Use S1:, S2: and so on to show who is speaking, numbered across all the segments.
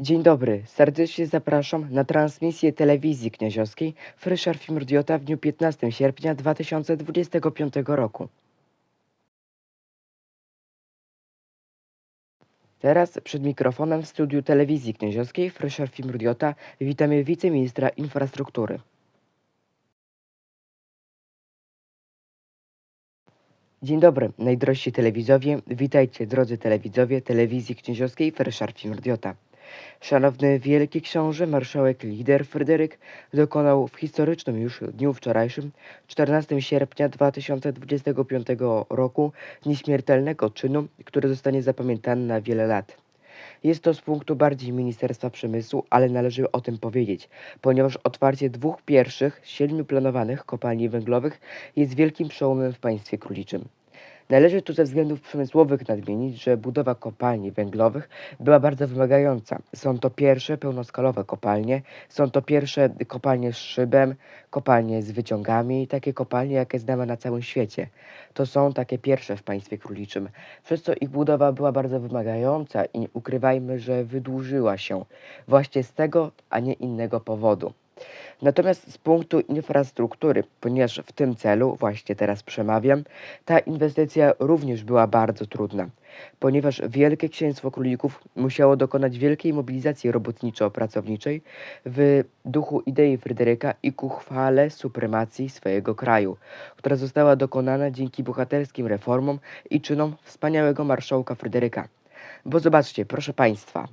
S1: Dzień dobry, serdecznie zapraszam na transmisję telewizji knieziowskiej Fryszer Fimrdiota w dniu 15 sierpnia 2025 roku. Teraz przed mikrofonem w studiu telewizji knieziowskiej Fryszer Fimrdiota witamy wiceministra infrastruktury. Dzień dobry, najdrożsi telewizowie. Witajcie, drodzy telewidzowie telewizji knieziowskiej Fryszer Fimrdiota. Szanowny Wielki Książę, marszałek lider Fryderyk dokonał w historycznym już dniu wczorajszym, 14 sierpnia 2025 roku, nieśmiertelnego czynu, który zostanie zapamiętany na wiele lat. Jest to z punktu bardziej Ministerstwa Przemysłu, ale należy o tym powiedzieć, ponieważ otwarcie dwóch pierwszych siedmiu planowanych kopalni węglowych jest wielkim przełomem w państwie króliczym. Należy tu ze względów przemysłowych nadmienić, że budowa kopalni węglowych była bardzo wymagająca. Są to pierwsze pełnoskalowe kopalnie, są to pierwsze kopalnie z szybem, kopalnie z wyciągami, takie kopalnie, jakie znamy na całym świecie. To są takie pierwsze w państwie króliczym, przez co ich budowa była bardzo wymagająca i nie ukrywajmy, że wydłużyła się właśnie z tego, a nie innego powodu. Natomiast z punktu infrastruktury, ponieważ w tym celu, właśnie teraz przemawiam, ta inwestycja również była bardzo trudna, ponieważ Wielkie Księstwo Królików musiało dokonać wielkiej mobilizacji robotniczo-pracowniczej w duchu idei Fryderyka i ku chwale supremacji swojego kraju, która została dokonana dzięki bohaterskim reformom i czynom wspaniałego marszałka Fryderyka. Bo zobaczcie, proszę Państwa,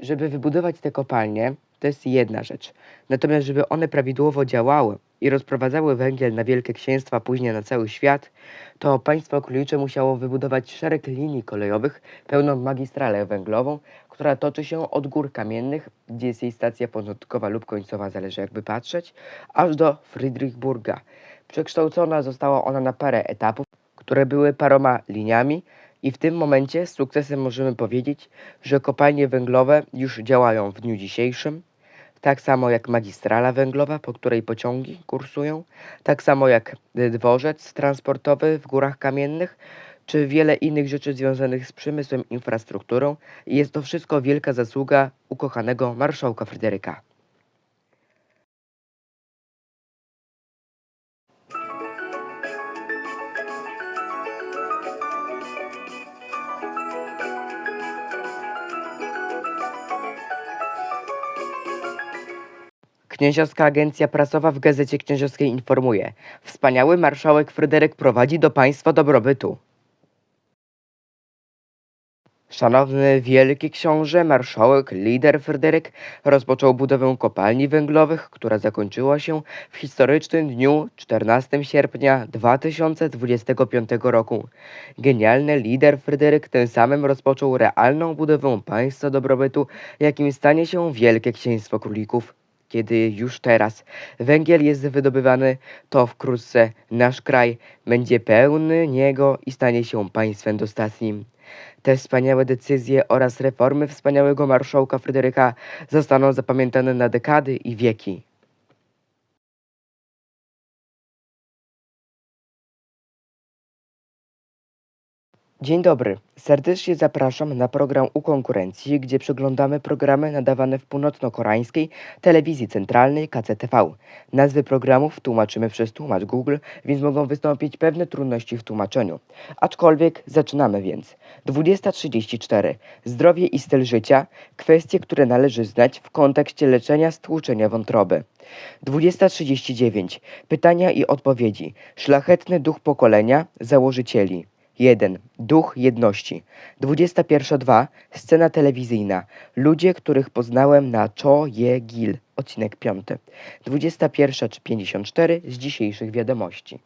S1: żeby wybudować te kopalnie, to jest jedna rzecz. Natomiast, żeby one prawidłowo działały i rozprowadzały węgiel na Wielkie Księstwa, później na cały świat, to państwo królicze musiało wybudować szereg linii kolejowych, pełną magistralę węglową, która toczy się od gór kamiennych, gdzie jest jej stacja początkowa lub końcowa, zależy jakby patrzeć, aż do Friedrichburga. Przekształcona została ona na parę etapów, które były paroma liniami, i w tym momencie z sukcesem możemy powiedzieć, że kopalnie węglowe już działają w dniu dzisiejszym, tak samo jak magistrala węglowa, po której pociągi kursują, tak samo jak y, dworzec transportowy w Górach Kamiennych, czy wiele innych rzeczy związanych z przemysłem, infrastrukturą. Jest to wszystko wielka zasługa ukochanego marszałka Fryderyka. Knieziowska Agencja Prasowa w Gazecie Knieziowskiej informuje. Wspaniały marszałek Fryderyk prowadzi do państwa dobrobytu. Szanowny Wielki Książę, marszałek, lider Fryderyk rozpoczął budowę kopalni węglowych, która zakończyła się w historycznym dniu 14 sierpnia 2025 roku. Genialny lider Fryderyk tym samym rozpoczął realną budowę państwa dobrobytu, jakim stanie się Wielkie Księstwo Królików. Kiedy już teraz węgiel jest wydobywany, to wkrótce nasz kraj będzie pełny niego i stanie się państwem dostatnim. Te wspaniałe decyzje oraz reformy wspaniałego marszałka Fryderyka zostaną zapamiętane na dekady i wieki. Dzień dobry. Serdecznie zapraszam na program U Konkurencji, gdzie przeglądamy programy nadawane w północno-koreańskiej telewizji centralnej KCTV. Nazwy programów tłumaczymy przez tłumacz Google, więc mogą wystąpić pewne trudności w tłumaczeniu. Aczkolwiek zaczynamy więc. 20.34. Zdrowie i styl życia. Kwestie, które należy znać w kontekście leczenia stłuczenia wątroby. 20.39. Pytania i odpowiedzi. Szlachetny duch pokolenia, założycieli. 1. Duch jedności. 21.2. Scena telewizyjna. Ludzie, których poznałem na Cho Ye Gil. Odcinek 5. 21.54 z dzisiejszych wiadomości.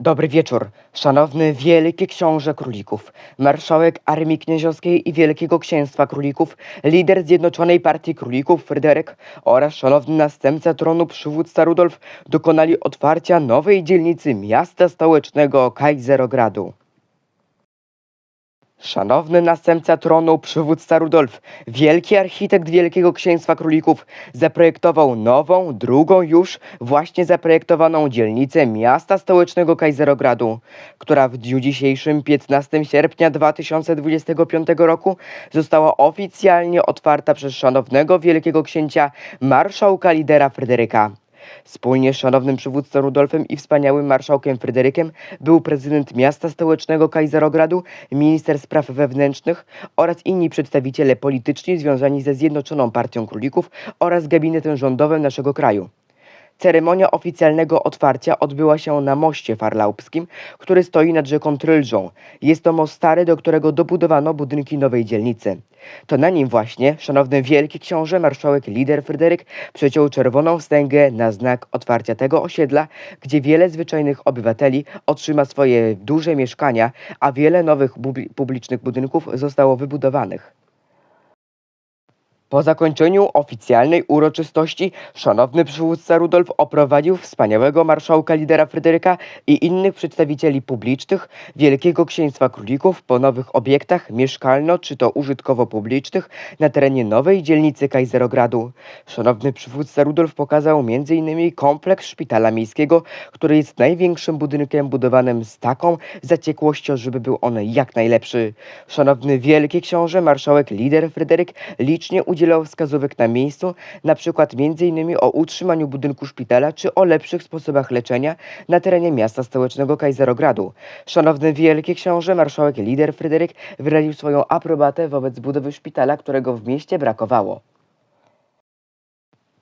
S1: Dobry wieczór, szanowny wielki książę królików, marszałek Armii Knieziowskiej i Wielkiego Księstwa Królików, lider Zjednoczonej Partii Królików Fryderyk oraz szanowny następca tronu przywódca Rudolf dokonali otwarcia nowej dzielnicy miasta stołecznego Kajzerogradu. Szanowny następca tronu, przywódca Rudolf, wielki architekt Wielkiego Księstwa Królików, zaprojektował nową, drugą już właśnie zaprojektowaną dzielnicę miasta stołecznego Kaiserogradu, która w dniu dzisiejszym, 15 sierpnia 2025 roku, została oficjalnie otwarta przez szanownego Wielkiego Księcia marszałka lidera Fryderyka. Wspólnie z szanownym przywódcą Rudolfem i wspaniałym marszałkiem Fryderykiem był prezydent miasta stołecznego Kaiserogradu, minister spraw wewnętrznych oraz inni przedstawiciele polityczni związani ze Zjednoczoną Partią Królików oraz gabinetem rządowym naszego kraju. Ceremonia oficjalnego otwarcia odbyła się na moście farlaubskim, który stoi nad rzeką Trylżą. Jest to most stary, do którego dobudowano budynki nowej dzielnicy. To na nim właśnie szanowny wielki książę marszałek lider Fryderyk przeciął czerwoną wstęgę na znak otwarcia tego osiedla, gdzie wiele zwyczajnych obywateli otrzyma swoje duże mieszkania, a wiele nowych publi- publicznych budynków zostało wybudowanych. Po zakończeniu oficjalnej uroczystości szanowny przywódca Rudolf oprowadził wspaniałego marszałka lidera Fryderyka i innych przedstawicieli publicznych Wielkiego Księstwa Królików po nowych obiektach mieszkalno czy to użytkowo-publicznych na terenie nowej dzielnicy Kaiserogradu. Szanowny przywódca Rudolf pokazał m.in. kompleks szpitala miejskiego, który jest największym budynkiem budowanym z taką zaciekłością, żeby był on jak najlepszy. Szanowny Wielki Książę marszałek lider Fryderyk licznie udzielał wskazówek na miejscu, przykład m.in. o utrzymaniu budynku szpitala czy o lepszych sposobach leczenia na terenie miasta stołecznego Kaiserogradu. Szanowny Wielki Książę marszałek lider Fryderyk wyraził swoją aprobatę wobec budowy szpitala, którego w mieście brakowało.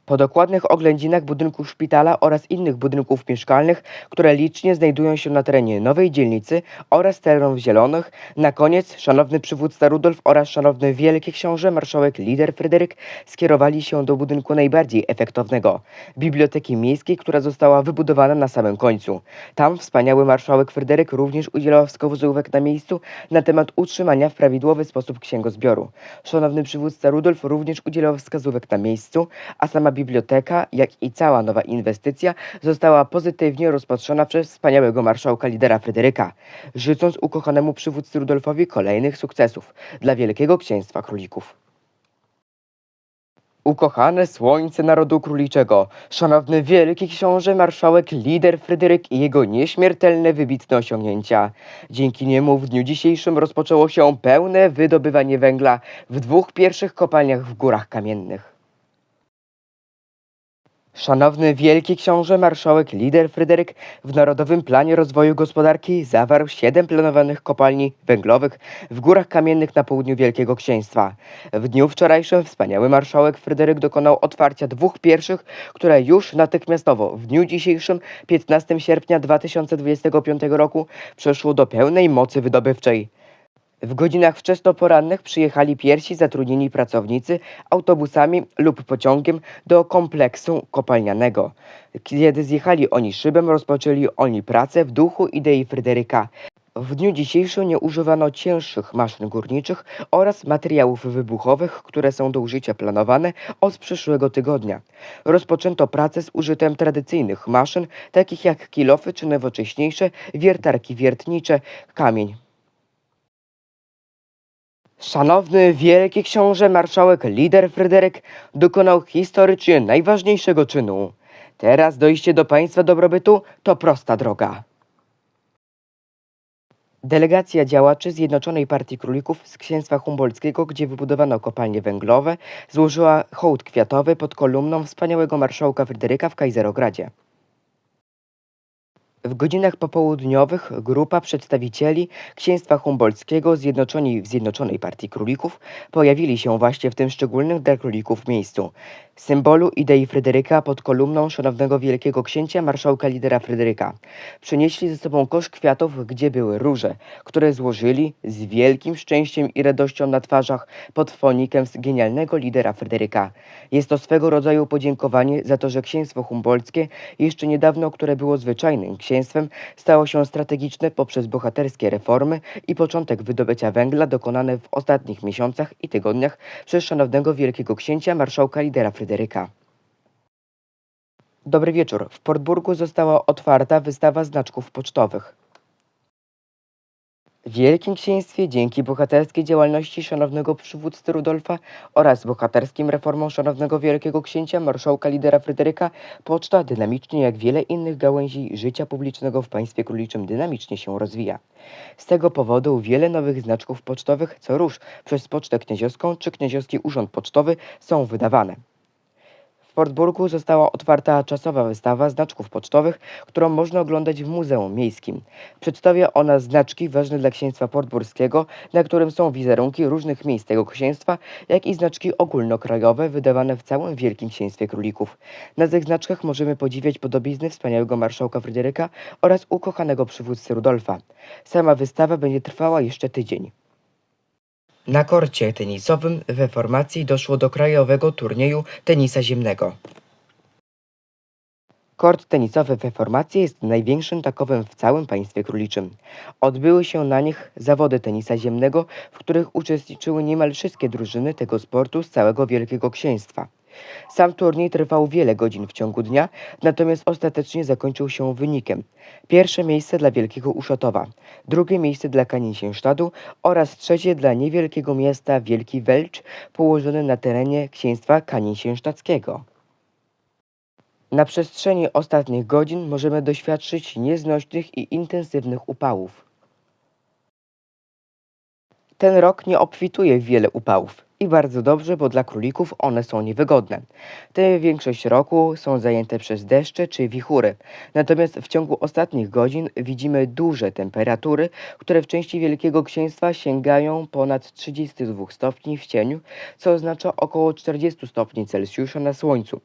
S1: Po dokładnych oględzinach budynku szpitala oraz innych budynków mieszkalnych, które licznie znajdują się na terenie nowej dzielnicy oraz terenów zielonych, na koniec szanowny przywódca Rudolf oraz szanowny wielki książę marszałek lider Fryderyk skierowali się do budynku najbardziej efektownego biblioteki miejskiej, która została wybudowana na samym końcu. Tam wspaniały marszałek Fryderyk również udzielał wskazówek na miejscu na temat utrzymania w prawidłowy sposób księgozbioru. Szanowny przywódca Rudolf również udzielał wskazówek na miejscu, a sama biblioteka, jak i cała nowa inwestycja została pozytywnie rozpatrzona przez wspaniałego marszałka lidera Fryderyka, życząc ukochanemu przywódcy Rudolfowi kolejnych sukcesów dla Wielkiego Księstwa Królików. Ukochane słońce narodu króliczego, szanowny wielki książę marszałek lider Fryderyk i jego nieśmiertelne wybitne osiągnięcia. Dzięki niemu w dniu dzisiejszym rozpoczęło się pełne wydobywanie węgla w dwóch pierwszych kopalniach w Górach Kamiennych. Szanowny Wielki Książę Marszałek Lider Fryderyk w Narodowym Planie Rozwoju Gospodarki zawarł siedem planowanych kopalni węglowych w Górach Kamiennych na południu Wielkiego Księstwa. W dniu wczorajszym wspaniały Marszałek Fryderyk dokonał otwarcia dwóch pierwszych, które już natychmiastowo w dniu dzisiejszym, 15 sierpnia 2025 roku, przeszło do pełnej mocy wydobywczej. W godzinach wczesnoporannych przyjechali pierwsi zatrudnieni pracownicy autobusami lub pociągiem do kompleksu kopalnianego. Kiedy zjechali oni szybem, rozpoczęli oni pracę w duchu idei Fryderyka. W dniu dzisiejszym nie używano cięższych maszyn górniczych oraz materiałów wybuchowych, które są do użycia planowane od przyszłego tygodnia. Rozpoczęto pracę z użyciem tradycyjnych maszyn, takich jak kilofy czy nowocześniejsze wiertarki wiertnicze, kamień. Szanowny Wielki Książę Marszałek Lider Fryderyk dokonał historycznie najważniejszego czynu. Teraz dojście do państwa dobrobytu to prosta droga. Delegacja działaczy Zjednoczonej Partii Królików z Księstwa Humboldtskiego, gdzie wybudowano kopalnie węglowe, złożyła hołd kwiatowy pod kolumną wspaniałego marszałka Fryderyka w Kaiserogradzie. W godzinach popołudniowych grupa przedstawicieli Księstwa Humboldtskiego zjednoczeni w Zjednoczonej Partii Królików pojawili się właśnie w tym szczególnym dla królików miejscu. Symbolu idei Fryderyka pod kolumną szanownego wielkiego księcia marszałka lidera Fryderyka. Przynieśli ze sobą kosz kwiatów, gdzie były róże, które złożyli z wielkim szczęściem i radością na twarzach pod fonikiem z genialnego lidera Fryderyka. Jest to swego rodzaju podziękowanie za to, że księstwo humboldtskie jeszcze niedawno, które było zwyczajnym księstwem, stało się strategiczne poprzez bohaterskie reformy i początek wydobycia węgla dokonane w ostatnich miesiącach i tygodniach przez szanownego wielkiego księcia marszałka lidera Fryderyka. Dobry wieczór. W Portburgu została otwarta wystawa znaczków pocztowych. Wielkim Księstwie dzięki bohaterskiej działalności szanownego przywódcy Rudolfa oraz bohaterskim reformom szanownego wielkiego księcia marszałka lidera Fryderyka poczta dynamicznie jak wiele innych gałęzi życia publicznego w państwie króliczym dynamicznie się rozwija. Z tego powodu wiele nowych znaczków pocztowych co rusz przez Pocztę Knieziowską czy Knieziowski Urząd Pocztowy są wydawane. Portburgu została otwarta czasowa wystawa znaczków pocztowych, którą można oglądać w Muzeum Miejskim. Przedstawia ona znaczki ważne dla księstwa portburskiego, na którym są wizerunki różnych miejsc tego księstwa, jak i znaczki ogólnokrajowe wydawane w całym Wielkim Księstwie Królików. Na tych znaczkach możemy podziwiać podobizny wspaniałego marszałka Fryderyka oraz ukochanego przywódcy Rudolfa. Sama wystawa będzie trwała jeszcze tydzień. Na korcie tenisowym we formacji doszło do krajowego turnieju tenisa ziemnego. Kort tenisowy we formacji jest największym takowym w całym państwie króliczym. Odbyły się na nich zawody tenisa ziemnego, w których uczestniczyły niemal wszystkie drużyny tego sportu z całego Wielkiego Księstwa. Sam turniej trwał wiele godzin w ciągu dnia, natomiast ostatecznie zakończył się wynikiem. Pierwsze miejsce dla Wielkiego Uszotowa, drugie miejsce dla Kaniesiensztadu oraz trzecie dla niewielkiego miasta Wielki Welcz położone na terenie księstwa Kaniesiensztadzkiego. Na przestrzeni ostatnich godzin możemy doświadczyć nieznośnych i intensywnych upałów. Ten rok nie obfituje w wiele upałów. I bardzo dobrze, bo dla królików one są niewygodne. Te większość roku są zajęte przez deszcze czy wichury. Natomiast w ciągu ostatnich godzin widzimy duże temperatury, które w części Wielkiego Księstwa sięgają ponad 32 stopni w cieniu, co oznacza około 40 stopni Celsjusza na słońcu.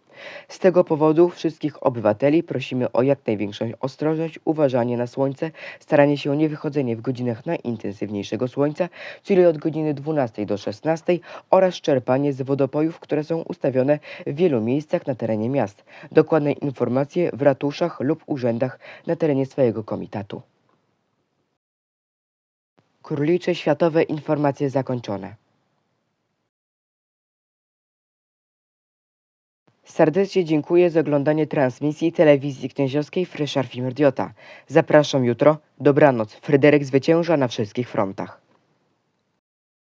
S1: Z tego powodu wszystkich obywateli prosimy o jak największą ostrożność, uważanie na słońce, staranie się o niewychodzenie w godzinach najintensywniejszego słońca, czyli od godziny 12 do 16 oraz czerpanie z wodopojów, które są ustawione w wielu miejscach na terenie miast. Dokładne informacje w ratuszach lub urzędach na terenie swojego komitatu. Królicze Światowe informacje zakończone. Serdecznie dziękuję za oglądanie transmisji telewizji knieziowskiej Freszar Fimrdiota. Zapraszam jutro. Dobranoc. Fryderyk zwycięża na wszystkich frontach.